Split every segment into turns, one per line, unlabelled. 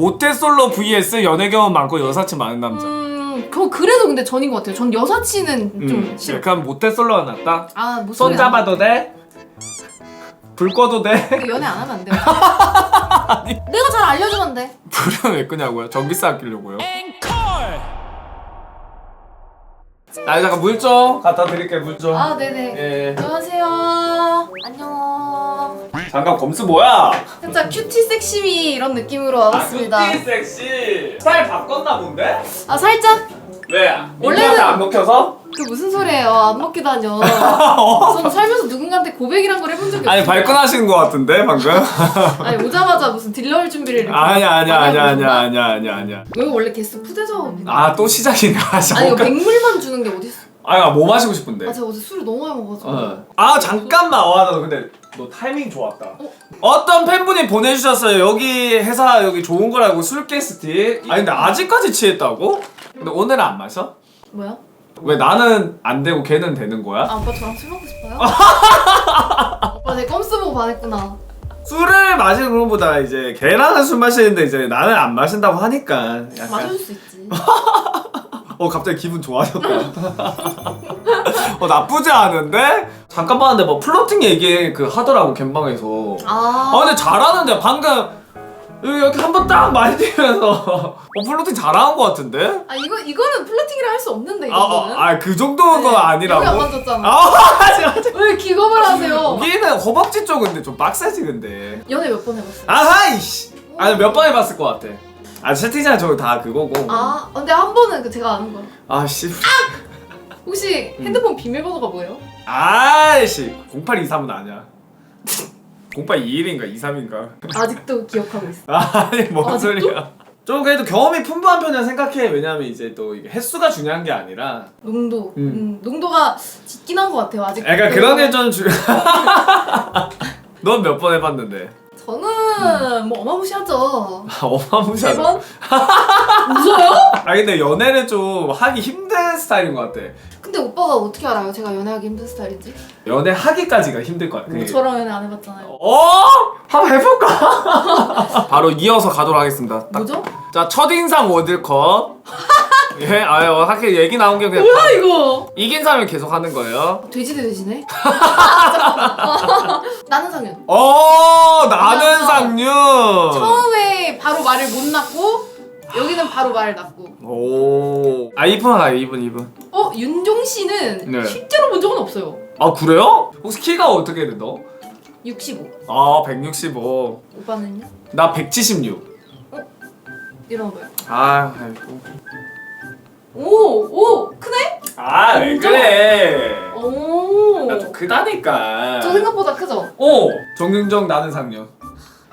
모태솔로 vs 연애 경험 많고 여사친 많은 남자.
음, 그 그래도 근데 전인 것 같아요. 전 여사친은 좀
음,
싫어.
약간 모태솔로가 낫다.
아, 무슨
손 잡아도 돼? 불 꺼도 돼?
연애 안 하면 안 돼요. 내가 잘 알려주면 돼.
불은 왜 끄냐고요? 전기세 아끼려고요? 아 잠깐 물 좀 갖다 드릴게 물 좀.
아, 네네.
예.
안녕하세요. 안녕.
잠깐 검수 뭐야?
살짝 큐티 섹시미 이런 느낌으로 와봤습니다.
아, 뷰티 섹시. 스타일 바꿨나 본데?
아, 살짝
왜?
원래는-
안 먹혀서?
그 무슨 소리예요? 안 먹게 다녀. 저는 살면서 누군가한테 고백이란 걸 해본 적이
아니
없어요.
발끈하시는 것 같은데 방금?
아니 오자마자 무슨 딜러할 준비를
아니야 아니야 아니야 아니야? 아니야 아니야 아니야.
여기 원래 게스트 푸대접입니다.
아또 시작이네. 아
아니 이거. 맹물만 주는 게 어딨어?
아뭐 마시고 싶은데?
아 제가 어제 술을 너무 많이 먹어가지고
어. 아 잠깐만 와나 근데 너 타이밍 좋았다.
어?
어떤 팬분이 보내주셨어요. 여기 회사 여기 좋은 거라고 술 게스트. 아니 근데 아직까지 취했다고? 근데 오늘은 안 마셔?
뭐야?
왜 나는 안 되고 걔는 되는 거야?
아 오빠 저랑 술 먹고 싶어요? 오빠 내 껌스 보고 반했구나
술을 마시는 것보다 이제 걔랑은 술 마시는데 이제 나는 안 마신다고 하니까 약간
맞아줄 수 있지
어 갑자기 기분 좋아졌다. 어 나쁘지 않은데? 잠깐 봤는데 뭐 플로팅 얘기 그 하더라고 갬방에서.
아,
아 근데 잘하는데 방금 여기 이렇게 한 번 딱 많이 뛰면서 어 플로팅 잘하는 것 같은데?
아 이거 이거는 플러팅이라 할 수 없는데 이거는
아아그 정도는 건
네,
아니라고.
만졌잖아
아 맞아 맞아.
왜 기겁을 하세요?
여기는 허벅지 쪽인데 좀 빡세지 근데.
연애 몇 번 해봤어요?
아하이씨. 아니 몇 번 해봤을 것 같아. 아 채팅창 저거 다 그거고.
아 근데 한 번은 그 제가 아는 거
아 씨.
혹시
음.
핸드폰 비밀번호가 뭐예요?
아이씨 0823은 아니야 0821인가 23인가
아직도 기억하고 있어
아니 뭔
아직도?
소리야 좀 그래도 경험이 풍부한 편이라 생각해 왜냐면 이제 또 이게 횟수가 중요한 게 아니라
농도
음.
음. 농도가 짙긴 한 것 같아요 아직
약간 그런 게 좀 중요 넌몇 번 해봤는데
저는 뭐 어마무시하죠
아, 어마무시하다
세 번? 웃어요?
아 근데 연애를 좀 하기 힘든 스타일인 것 같아
근데 오빠가 어떻게 알아요? 제가 연애하기 힘든 스타일인지?
연애 하기까지가 힘들 것 같아 그게.
저랑 연애 안 해봤잖아요.
어? 한번 해볼까? 바로 이어서 가도록 하겠습니다 딱.
뭐죠?
자 첫인상 월드컵 예 아유 하긴 얘기 나온 게 그냥
뭐야 이거?
이긴 사람이 계속 하는 거예요.
돼지 대 돼지네? 나는 상윤.
어 나는
그래서
상류.
처음에 바로 말을 못 낳고 여기는 바로 말을 낳고.
오. 아 이분 아 이분 이분.
어 윤종 씨는
네.
실제로 본 적은 없어요.
아 그래요? 혹시 키가 어떻게 돼 너?
65.
아 165.
오빠는요?
나 176.
이런 거요.
아 아이고.
오, 오, 크네?
아왜 그래?
오.
나좀 크다니까.
저 생각보다 크죠?
오 정윤정 나는 상류.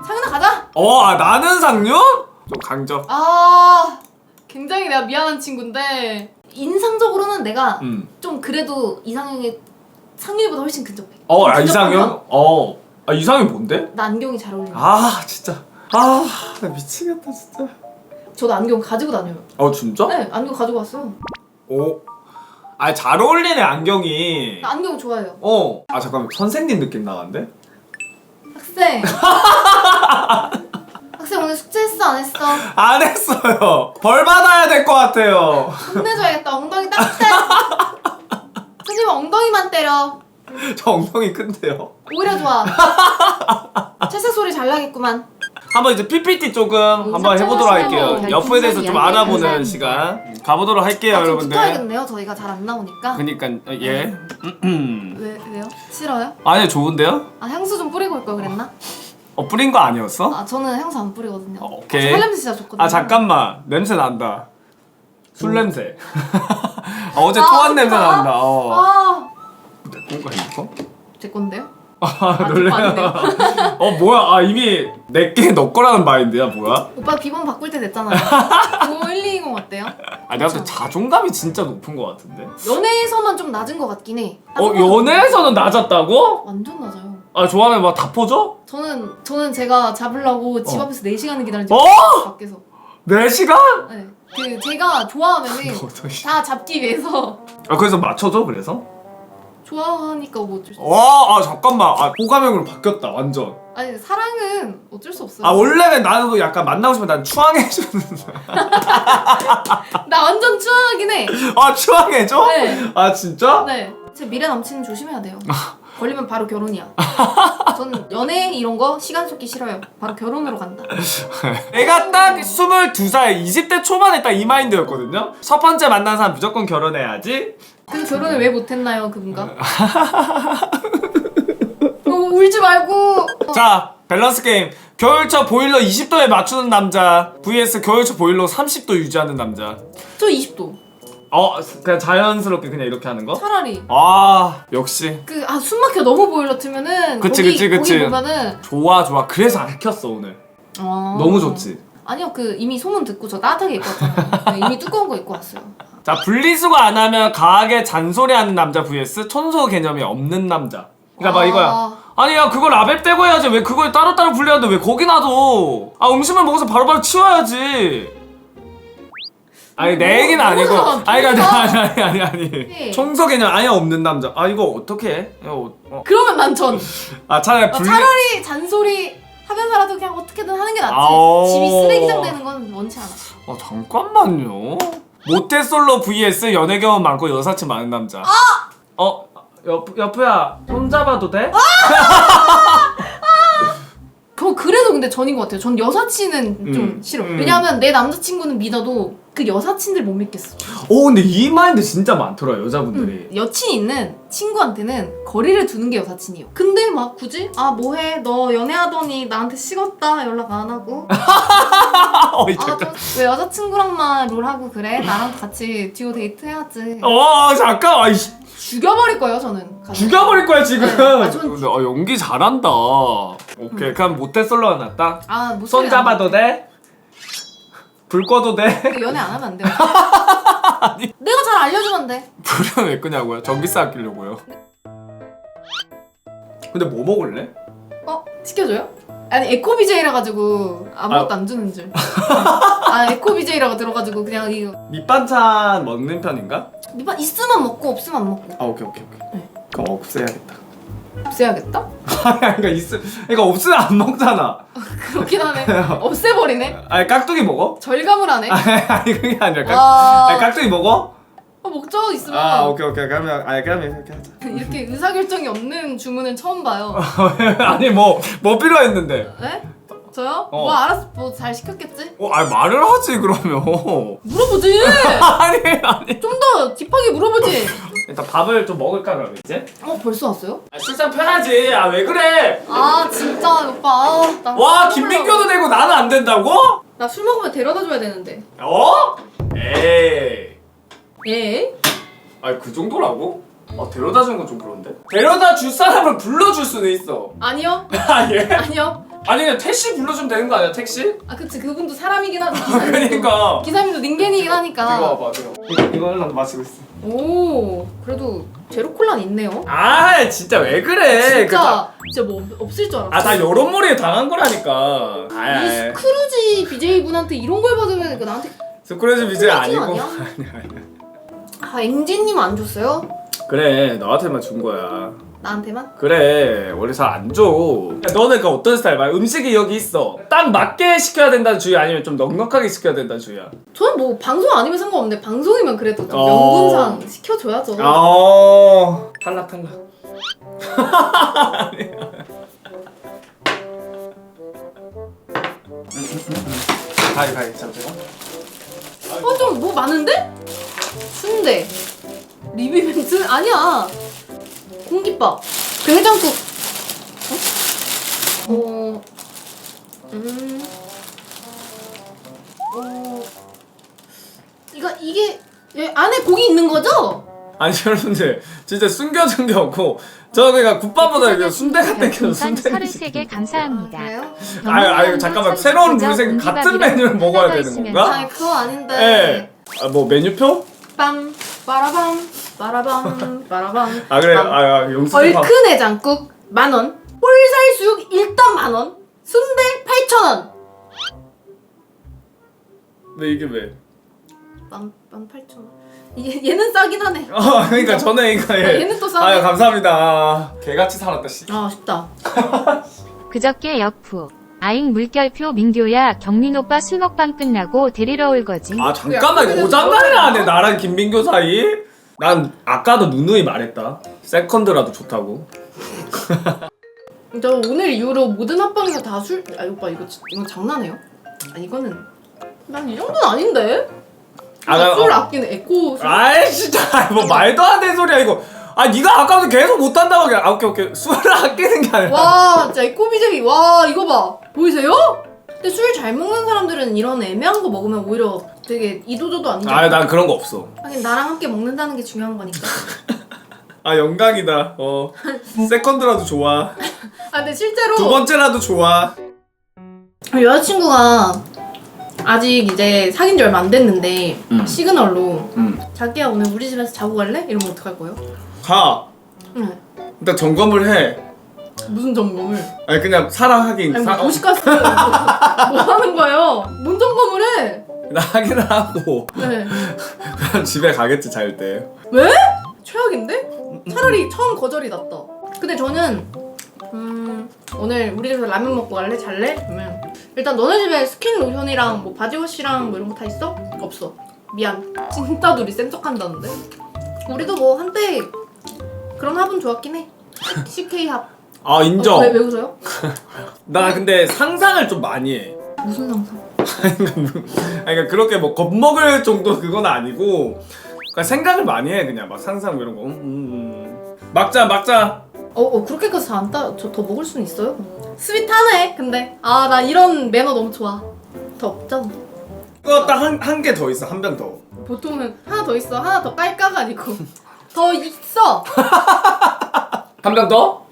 상윤아 가자.
어 아 나는 상류? 좀 강적.
아, 굉장히 내가 미안한 친구인데 인상적으로는 내가
음.
좀 그래도 이상형의 상윤이보다 훨씬 근접해.
어 아. 이상형? 어. 아 이상형 뭔데?
나 안경이 잘 어울려.
아 진짜. 아 나 미치겠다 진짜.
저도 안경 가지고 다녀요.
어 진짜?
네, 안경 가지고 왔어요.
오. 아 잘 어울리네 안경이.
나 안경 좋아해요.
어. 아 잠깐 선생님 느낌 나는데?
학생. 학생 오늘 숙제 했어 안 했어?
안 했어요. 벌 받아야 될 것 같아요.
혼내줘야겠다. 엉덩이 딱대. 선생님 엉덩이만 때려.
저 엉덩이 큰데요.
오히려 좋아. 채색 소리 잘 나겠구만.
한번 이제 PPT 조금 한번 해보도록 할게요. 여포에 대해서 좀 알아보는 시간 가보도록 할게요,
아, 좀
여러분들.
붙어야겠네요. 저희가 잘 안 나오니까.
그니까 어, 예.
왜 왜요? 싫어요?
아니 좋은데요?
아 향수 좀 뿌리고 올 걸 그랬나?
어 뿌린 거 아니었어?
아 저는 향수 안 뿌리거든요.
어, 오케이.
저 살냄새 진짜 좋거든요.
아 잠깐만 냄새 난다. 술 냄새. 아, 어제
아,
토한 냄새
어떡하?
난다. 어.
아,
내 건가 이거?
제 건데요?
아
아,
놀래요. 어 뭐야? 아 이미 내게 너 거라는 마인드야 뭐야?
오빠 비번 바꿀 때 됐잖아요. 그거 1, 2, 0 어때요?
아 내가 볼때 자존감이 진짜 높은 것 같은데.
연애에서만 좀 낮은 것 같긴 해.
어
하지만
연애에서는 낮았다고?
완전 낮아요.
아 좋아하면 막 다 퍼져?
저는 저는 제가 잡으려고 집
어.
앞에서 4시간을 기다린 적
어?
밖에서.
4 시간?
네. 그 제가 좋아하면은
어떡해.
다 잡기 위해서
아 그래서 맞춰줘 그래서?
좋아하니까 뭐 어쩔 수 없어.
와, 아 잠깐만, 아 호감형으로 바뀌었다 완전.
아니 사랑은 어쩔 수 없어요.
아 원래는 나도 약간 만나고 싶으면 난 추앙해주는.
나 완전 추하긴 해.
아 추앙해줘?
네.
아 진짜?
네. 제 미래 남친은 조심해야 돼요. 걸리면 바로 결혼이야. 저는 연애 이런 거 시간 쏟기 싫어요. 바로 결혼으로 간다.
내가 딱 22살 20대 초반에 딱 이 마인드였거든요. 첫 번째 만난 사람 무조건 결혼해야지.
그 결혼을 왜 못했나요, 그분가? 어, 울지 말고.
자 밸런스 게임. 겨울철 보일러 20도에 맞추는 남자 vs 겨울철 보일러 30도 유지하는 남자.
저 20도.
어 그냥 자연스럽게 그냥 이렇게 하는 거?
차라리.
아 역시
그 아 숨 막혀 너무 보일러 트면은
그치,
거기,
그치, 그치.
거기 보면은
좋아 좋아. 그래서 안 켰어 오늘.
어.
너무 좋지.
아니요 그 이미 소문 듣고 저 따뜻하게 입고 왔잖아요. 네, 이미 두꺼운 거 입고 왔어요.
자 분리수거 안 하면 강하게 잔소리하는 남자 vs 청소 개념이 없는 남자. 그러니까 막
아.
이거야. 아니 야 그걸 라벨 떼고 해야지 왜 그걸 따로따로 분리하는데 왜 거기 놔둬? 아 음식물 먹어서 바로바로 치워야지. 아니 내 얘기는 아니고
뭐야,
아니 그러니까. 아니 아니 아니 아니
네.
청소 개념 아예 없는 남자. 아 이거 어떻게 해? 이거 어.
그러면 난 전.
아 차라리
아,
분리
차라리 잔소리 하면서라도 그냥 어떻게든 하는 게 낫지.
아오.
집이 쓰레기장 되는 건 원치 않아.
아 잠깐만요. 모태솔로 vs 연애 경험 많고 여사친 많은 남자.
아!
어 옆, 옆이야 손 잡아도 돼?
그 그래도 근데 전인 것 같아요. 전 여사친은 좀
음,
싫어.
음.
왜냐하면 내 남자친구는 믿어도 그 여사친들 못 믿겠어.
오 근데 이 마인드 진짜 많더라 여자분들이.
음, 여친 있는 친구한테는 거리를 두는 게 여사친이요. 근데 막 굳이 아 뭐해 너 연애하더니 나한테 식었다 연락 안 하고
어이
아
잠깐.
저왜 여자친구랑만 롤하고 그래? 나랑 같이 듀오 데이트 해야지.
어 잠깐. 아이 씨.
죽여버릴 거예요 저는. 가서.
죽여버릴 거야 지금.
네. 아, 전-
근데 어, 연기 잘한다. 오케이 그럼 모태솔로 하나 딱.
아,
뭐손 잡아도 돼? 불 꺼도 돼?
연애 안 하면 안 돼요. 내가 잘 알려주면 돼.
불은 왜 끄냐고요? 전기세 아끼려고요. 근데 뭐 먹을래?
어? 시켜줘요? 아니 에코 BJ라 가지고 아무것도
아.
안 주는 줄. 아 에코 BJ라고 들어가지고 그냥 이거
밑반찬 먹는 편인가?
밑반 있으면 먹고 없으면 안 먹고
아 오케이 오케이 오케이.
네.
그럼 없애야겠다.
없애야겠다.
아니 그러니까 있으 그러니까 없으면 안 먹잖아.
그렇긴 하네. 없애버리네.
아니 깍두기 먹어?
절감을 하네.
아니 그게 아니라 깍,
와.
아니 깍두기 먹어?
어, 먹죠 있으면.
아 오케이 오케이 그러면 아니 그러면 이렇게 하자.
이렇게 의사결정이 없는 주문은 처음 봐요.
아니 뭐 뭐 필요했는데?
네? 저요?
어.
뭐 알았어. 뭐 잘 시켰겠지?
어 아니 말을 하지 그러면.
물어보지.
아니 아니.
좀 더 딥하게 물어보지.
일단 밥을 좀 먹을까 그럼 이제?
어 벌써 왔어요?
아, 출장 편하지. 아 왜 그래?
아 진짜 오빠. 아, 나
와
술
김민교도 되고 나는 안 된다고?
나술 먹으면 데려다 줘야 되는데.
어? 에이.
예?
아니 그 정도라고? 아 데려다 주는 건좀 그런데? 데려다 줄 사람을 불러줄 수는 있어
아니요.
아 예?
아니요.
아니 그냥 택시 불러주면 되는 거 아니야 택시?
아 그치 그분도 사람이긴 하죠. 기사님도.
그러니까
기사님도 닌겐이긴 하니까.
이거 봐봐 이거 이거 이거 마시고 있어
오 그래도 제로 콜라는 있네요.
아 진짜 왜 그래
진짜 진짜 뭐 없- 없을 줄 알았어.
아나 여론몰이에 당한 거라니까
이
아이
스크루지 BJ 분한테 이런 걸 받으면 그 나한테
스크래치
콜라팅
아니고
아니야?
아니야 아니야
아 앵지님 안 줬어요?
그래 너한테만 준 거야
나한테만?
그래 원래 잘 안 줘. 너는 그 어떤 스타일 봐? 음식이 여기 있어. 딱 맞게 시켜야 된다는 주의 아니면 좀 넉넉하게 시켜야 된다는 주의야.
저는 뭐 방송 아니면 상관없는데 방송이면 그래도 좀
어.
명분상 시켜줘야죠.
어 탈락 탈락. 가위 가위 잠시만.
어 좀 뭐 많은데? 순대 리뷰 이벤트 아니야 공깃밥 그 해장국 어? 어... 음... 어... 이거 이게 여기 안에 고기 있는 거죠?
아니 여러분들 진짜 숨겨둔 게 없고 저 그냥 국밥보다 그냥 순대가 땡겨서 순대가
33개 감사합니다.
아, 그래요?
아유 아유 잠깐만 새로운 룰생 같은 메뉴를 먹어야 되는 건가?
아니 그거 아닌데
예. 아 뭐 메뉴표?
빰 빠라밤 빠라밤 빠라밤
아 그래
빰.
아 용수
얼큰 해장국 만원 볼살 수육 일단 만원 순대 8천원
근데 이게 왜?
만 팔천 원. 얘 얘는 싸긴 하네.
어 그러니까 저는 이거
아,
예.
얘는 또 싸네.
아유 감사합니다. 개같이 살았다 씨.
아 아쉽다.
그저께 역푸. 아잉 물결표 민규야 경민 오빠 술 먹방 끝나고 데리러 올 거지.
아 잠깐만 오장관이라 하네? 나랑 김민교 사이? 난 아까도 누누이 말했다. 세컨드라도 좋다고.
저 오늘 이후로 모든 합방에서 다 술. 아 오빠 이거 지- 이거 장난해요? 아 이거는 난 이 정도는 아닌데.
아,
나
나-
술
어.
아끼는 에코 술.
아이 진짜 뭐 말도 안 되는 소리야 이거. 아 네가 아까부터 계속 못한다고 그냥 아 오케이 오케이 술을 아끼는 게 아니라.
와 진짜 에코 비제비 와 이거 봐 보이세요? 근데 술 잘 먹는 사람들은 이런 애매한 거 먹으면 오히려 되게 이도저도 아니잖아.
아난 그런 거 없어.
하긴 나랑 함께 먹는다는 게 중요한 거니까.
아 영광이다. 어 세컨드라도 좋아.
아 근데 실제로
두 번째라도 좋아.
여자친구가 아직 이제 사귄 지 얼마 안 됐는데
음.
시그널로
응.
자기야 오늘 우리 집에서 자고 갈래? 이러면 어떡할 거예요?
가.
응.
일단 점검을 해.
무슨 점검을?
아니 그냥 사랑하긴
아니
사-
뭐 도시가스 뭐 하는 거예요? 뭔 점검을 해?
나 하긴 하고
네.
그냥 집에 가겠지 잘 때.
왜? 최악인데? 차라리 처음 거절이 낫다. 근데 저는 음 오늘 우리 집에서 라면 먹고 갈래? 잘래? 그러면 일단 너네 집에 스킨 로션이랑 뭐 바디워시랑 뭐 이런 거 다 있어? 없어. 미안. 진짜 둘이 센 척 한다는데. 우리도 뭐 한때 그런 합은 좋았긴 해. CK 합.
아 인정.
어, 왜, 왜 웃어요?
나 근데 상상을 좀 많이 해.
무슨 상상?
아니, 그러니까 그렇게 뭐 겁먹을 정도 그건 아니고 그냥 생각을 많이 해 그냥 막 상상 뭐 이런 거. 음, 음, 음. 막자 막자.
어, 어 그렇게까지 안 따. 저 더 먹을 수는 있어요. 스윗하네. 근데 아 나 이런 매너 너무 좋아. 더 없잖아.
이거 딱 한 한 개 더 있어 한 병 더.
보통은 하나 더 있어. 하나 더 깔까가 아니고 더 있어.
한 병 더?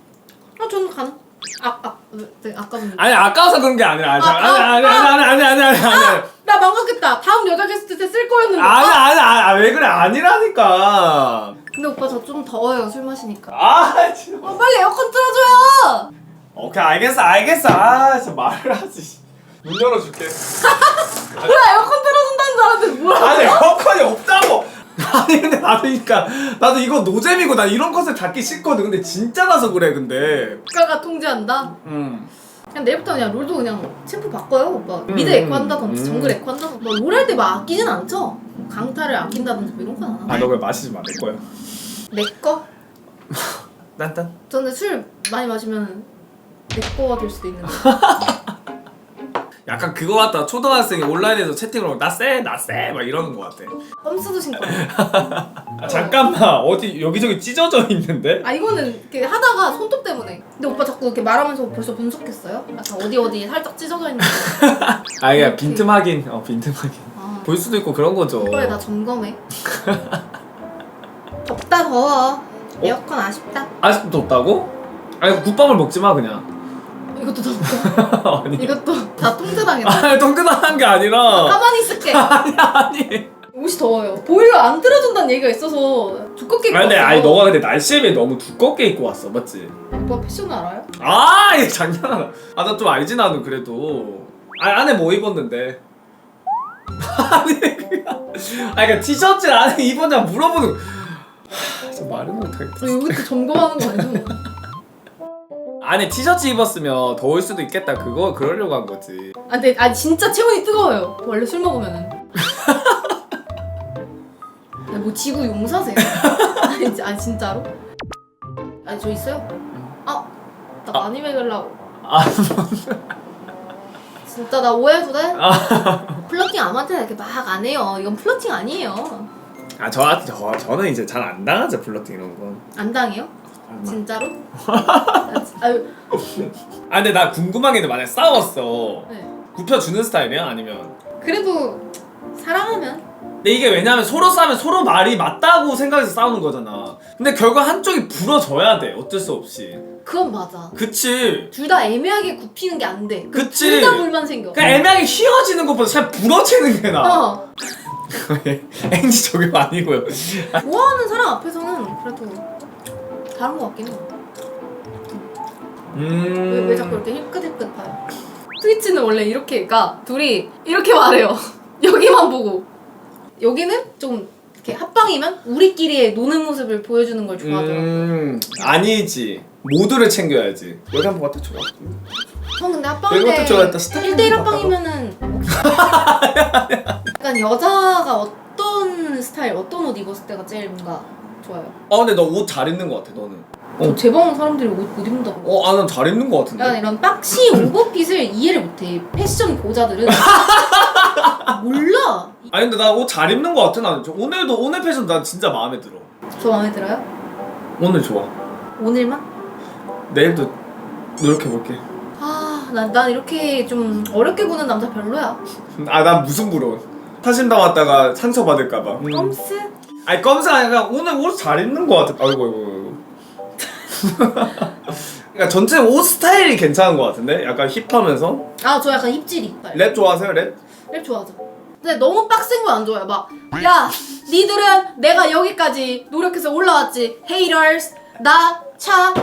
아 네, 아까운.
아니 아까워서 그런 게 아니라 아니
아,
아니 아니
아,
아니 아니 아니 아니 아니 아니
나 망각했다. 다음 여자 게스트 때 쓸 거였는데.
아니
아,
아니 아니 왜 그래 아니라니까.
근데 오빠 저 좀 더워요 술 마시니까.
아 진짜.
어, 빨리 에어컨 틀어줘요.
오케이 알겠어 알겠어 아 진짜 말을 하지. 문 열어줄게.
뭐야 에어컨 틀어준다는 줄 알았는데 뭐야?
아니 에어컨이 없다고. 아니 근데 나도 그러니까 나도 이거 노잼이고 나 이런 것을 갖기 싫거든. 근데 진짜 나서 그래 근데.
국가가 통제한다.
음.
그냥 내일부터 그냥 롤도 그냥 챔프 바꿔요 오빠.
음,
미드 에코 한다든지
음.
정글 에코 한다든지. 롤할 때 막 아끼진 않죠? 강타를 아낀다든지 뭐 이런 건 안 하나?
아너 왜 마시지 마내 거야.
내 거?
딴딴.
저는 술 많이 마시면 내 거가 될 수도 있는데.
약간 그거 같다. 초등학생이 온라인에서 채팅으로 나쎄나쎄막 이러는 거 같아.
껌스도 신고.
아, 잠깐만 어디 여기저기 찢어져 있는데?
아 이거는 이렇게 하다가 손톱 때문에. 근데 오빠 자꾸 이렇게 말하면서 벌써 분석했어요? 약간 어디 어디 살짝 찢어져 있는 거.
아 이게
이렇게.
빈틈 확인. 어 빈틈 확인.
아,
볼 수도 있고 그런 거죠.
그래 나 점검해. 덥다 더워. 에어컨 아쉽다.
아직도 덥다고? 아니 국밥을 먹지 마 그냥.
이것도 덥다.
아니.
이것도 다 통제당했다.
아니 통근한 게 아니라.
가만히 있을게.
아니 아니.
옷이 더워요. 보일러 안 틀어준다는 얘기가 있어서 두껍게 입고
아니 근데. 아니 너가 근데 날씨에 너무 두껍게 입고 왔어 맞지?
오빠 패션 알아요?
아 이게 장난하나? 아 나 좀 알지 나는 그래도. 아 안에 뭐 입었는데? 아니 그냥. 아 그러니까 티셔츠 안에 입었냐 물어보는. 하, 저 말은 못하겠다.
저 이것도 점검하는 거 아니죠?
안에 티셔츠 입었으면 더울 수도 있겠다. 그거 그러려고 한 거지.
아 근데 아 진짜 체온이 뜨거워요. 원래 술 먹으면은. 아, 뭐 지구 용사세요? 아니, 지- 아니 진짜로? 아니 저 있어요. 아, 나 많이 먹으려고.
아,
진짜 나 오해해도 돼?
아,
플러팅 아무한테나 이렇게 막 안 해요. 이건 플러팅 아니에요.
아 저한테 저 저는 이제 잘 안 당하죠 플러팅 이런 건.
안 당해요? 진짜로? 아, 지- 아유,
아 근데 나 궁금한 게 있는데 만약 싸웠어.
네.
굽혀 주는 스타일이야 아니면?
그래도 사랑하면
근데 이게 왜냐면 서로 싸면 서로 말이 맞다고 생각해서 싸우는 거잖아. 근데 결국 한쪽이 부러져야 돼. 어쩔 수 없이.
그건 맞아.
그치.
둘 다 애매하게 굽히는 게 안 돼.
그치.
둘다 물만 생겨.
그냥 애매하게 휘어지는 것보다 잘 부러지는 게 나아.
어.
엔지 저게 아니고요.
좋아하는 사람 앞에서는 그래도 다른 것 같긴 해.
음.
왜, 왜 자꾸 이렇게 힐끗힐끗 봐요? 트위치는 원래 이렇게, 그러니까 둘이 이렇게 말해요. 여기만 보고. 여기는 좀 이렇게 합방이면 우리끼리의 노는 모습을 보여주는 걸 좋아하더라고.
음 아니지 모두를 챙겨야지 여기 한번 갖다
줘형 근데 합방
이것도
때
좋아했다. 스타일링
1대1
봐봐.
합방이면은 약간 여자가 어떤 스타일, 어떤 옷 입었을 때가 제일 뭔가 좋아요.
아 근데 너옷잘 입는 거 같아 너는 어.
제방 사람들이 옷못 입는다고.
어, 아, 난 잘 입는 거 같은데.
약간 이런 박시 오버핏을 이해를 못해. 패션 고자들은 몰라.
아니, 근데 나 옷 잘 입는 거 같아. 나는 저- 오늘도 오늘 패션 난 진짜 마음에 들어.
저 마음에 들어요?
오늘 좋아.
오늘만?
내일도 노력해 볼게.
아, 난, 난 이렇게 좀 어렵게 구는 남자 별로야.
아, 난 무슨 부러워. 사심 당왔다가 상처 받을까 봐. 음.
껌스?
아니, 껌스가 아니라 오늘 옷 잘 입는 거 같아. 아이고, 아이고, 아이고. 그러니까 전체 옷 스타일이 괜찮은 거 같은데? 약간 힙하면서.
아, 저 약간 입질이.
랩 좋아하세요, 랩?
랩 좋아하죠. 근데 너무 빡센 건안 좋아요. 막, 야, 니들은 내가 여기까지 노력해서 올라왔지. haters, 나 차,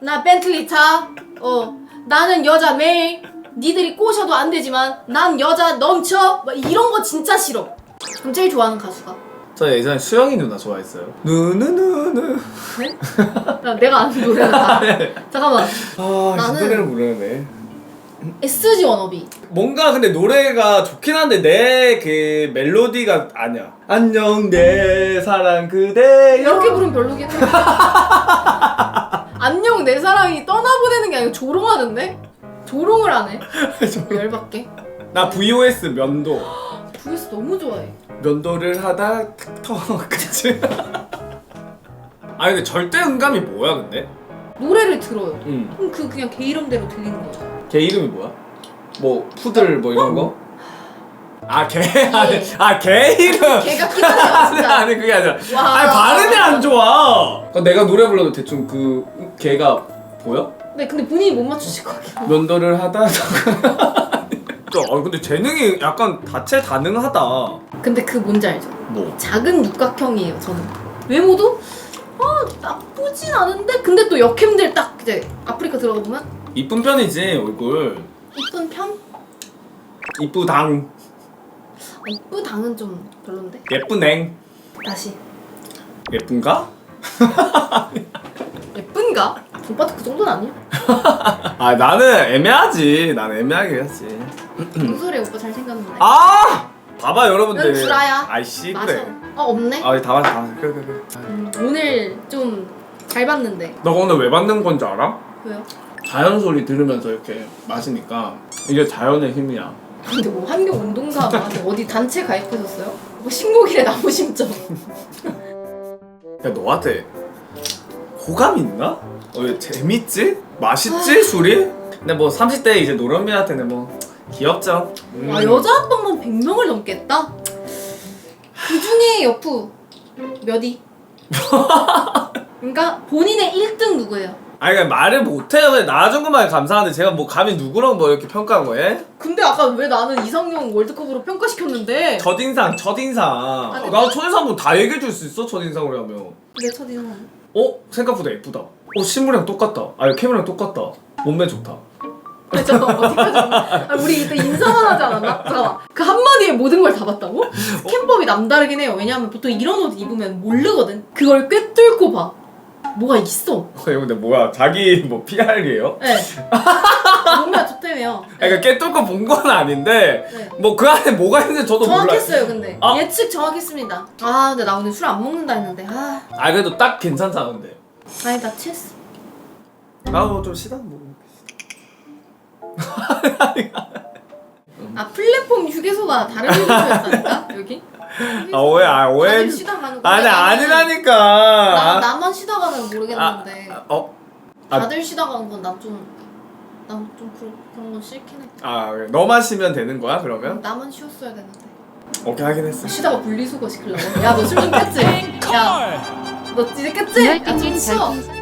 나 벤틀리 차, 어, 나는 여자 매일, 니들이 꼬셔도 안 되지만, 난 여자 넘쳐. 막 이런 거 진짜 싫어. 그럼 제일 좋아하는 가수가?
저 예전에 수영이 누나 좋아했어요. 누누누누.
네? 야, 내가 아는 노래가 다. 잠깐만.
아, 이
나는-
노래를 부르네.
SG 워너비.
뭔가 근데 노래가 좋긴 한데 내 그 멜로디가 아니야. 안녕 내 사랑 그대.
이렇게 부르면 별로긴 해. 안녕 내 사랑이 떠나보내는 게 아니고 조롱하는데? 조롱을 하네. 열받게.
나 VOS 면도.
VS 너무 좋아해.
면도를 하다 턱 그치. 아니 근데 절대 음감이 뭐야 근데?
노래를 들어요.
응.
그럼 그 그냥 걔 이름대로 들리는 거죠.
걔 이름이 뭐야? 뭐 푸들 뭐 이런 거? 아 걔 아니 아걔 이름.
걔가 키우네요
아니
진짜.
아니 그게 아니라.
와.
아니 발음이 안 좋아. 그러니까 내가 노래 불러도 대충 그 걔가 보여?
네, 근데 본인이 못 맞추실 것 해.
면도를 하다. 아 근데 재능이 약간 다채다능하다.
근데 그 뭔지 알죠?
뭐?
작은 육각형이에요 저는. 외모도 아 나쁘진 않은데 근데 또 역캠들 딱 이제 아프리카 들어가 보면
이쁜 편이지 얼굴.
이쁜 편?
이쁘당.
이쁘당은 좀 별론데.
예쁜앵.
다시
예쁜가?
예쁜가? 오빠도 그 정도는 아니야.
아 나는 애매하지. 나는 애매하게 했지.
무슨 소리야 오빠 잘생겼는데.
아! 봐봐 여러분들.
넌 구라야.
아이씨
맞아.
그래.
어 없네.
아, 다 봤어, 다 봤어. 그래, 그래, 그래.
음, 오늘 좀 잘 봤는데
너가 오늘 왜 받는 건지 알아?
왜요?
자연 소리 들으면서 이렇게 마시니까 이게 자연의 힘이야.
근데 뭐 환경 운동가 뭐 어디 단체 가입하셨어요? 뭐 식목일에 나무 심죠.
야 너한테 호감 있나? 어, 왜 재밌지? 맛있지 술이? 근데 뭐 30대 이제 노련미한테는 뭐 귀엽죠. 음.
아 여자 합방만 100명을 넘겠다. 그 중에 여프 몇이? 그러니까 본인의 1등 누구예요?
아니 그러니까 말을 못해요. 그냥 나와준 것만 감사한데 제가 뭐 감히 누구랑 뭐 이렇게 평가한 거예요?
근데 아까 왜 나는 이상형 월드컵으로 평가시켰는데
첫인상, 첫인상.
아니,
나 첫인상 뭐 다 얘기해 줄 수 있어? 첫인상으로 하면.
내 첫인상
어? 생각보다 예쁘다. 어? 신부랑 똑같다. 아니 캠이랑 똑같다. 몸매 좋다.
아니 잠깐 어디까지 아, 우리 이때 인사만 하지 않았나? 잠깐만 그 한마디에 모든 걸 다 봤다고? 스캔법이 남다르긴 해요 왜냐면 보통 이런 옷 입으면 모르거든 그걸 꿰뚫고 봐 뭐가 있어
이거 근데 뭐야? 자기 뭐 PR이에요?
네 몸매가 좋다며요
그러니까 깨뚫고 본 건 아닌데
네.
뭐 그 안에 뭐가 있는지 저도 몰라요.
정확했어요 근데
아.
예측 정확했습니다 아 근데 나 오늘 술 안 먹는다 했는데 아
아 그래도 딱 괜찮다 근데.
아니 나 체스
아좀 시다 뭐.
아 플랫폼 휴게소가 다른 휴게소였다니까 여기
아 오해 아 오해.
다들 쉬다 가는 거
아니
나는-
아니라니까.
나, 나만 쉬다 가는 건 모르겠는데
아, 어? 아.
다들 쉬다 가는 건난좀난좀 그런 그런 건 싫긴 해.
아 그래. 너만 쉬면 되는 거야 그러면?
나만 쉬었어야 되는데.
오케이 하긴 했어.
쉬다가 분리수거 시키려고. 야너 술 좀 깼지? 야너 이제 깼지? 좀 쉬어.
별풍선